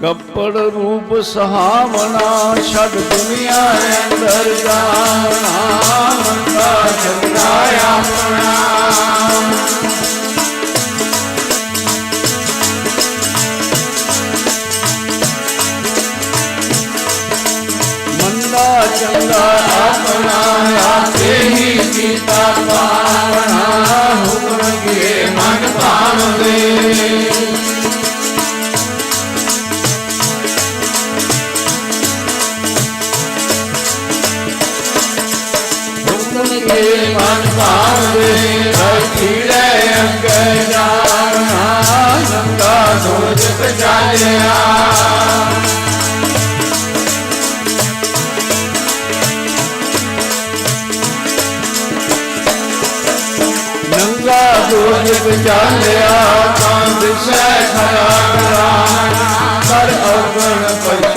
ਕੱਪੜ ਰੂਪ ਸਹਾਵਣਾ ਛੱਡ ਦੁਨੀਆ ਅੰਦਰ ਜਾਣਾ ਮੰਗਾ ਚੰਗਾ ਆਪਣਾ। ਮੰਦਾ ਚੰਗਾ ਆਪਣਾ, ਆਪੇ ਹੀ ਕੀਤਾ ਪਾਵਨਾ ਹੁਕਮ ਕੇ ਮਨ ਭਾਵਦੇ ਕੇ ਮਨ ਭਾਵਦੇ ਰਖੀਲੇ ਅੰਗ ਜਾਣਾ ਨੰਗਾ ਸੋਚ ਪਛਾਲਿਆ ਨੰਗਾ ਦੋਜ ਵਿਚਾਲਿਆ ਤਾਂ ਦਿਸੈ ਖਰਾ ਕਰਾਣਾ ਕਰ ਅਵਗਣ ਪਛੋਤਾਣਾ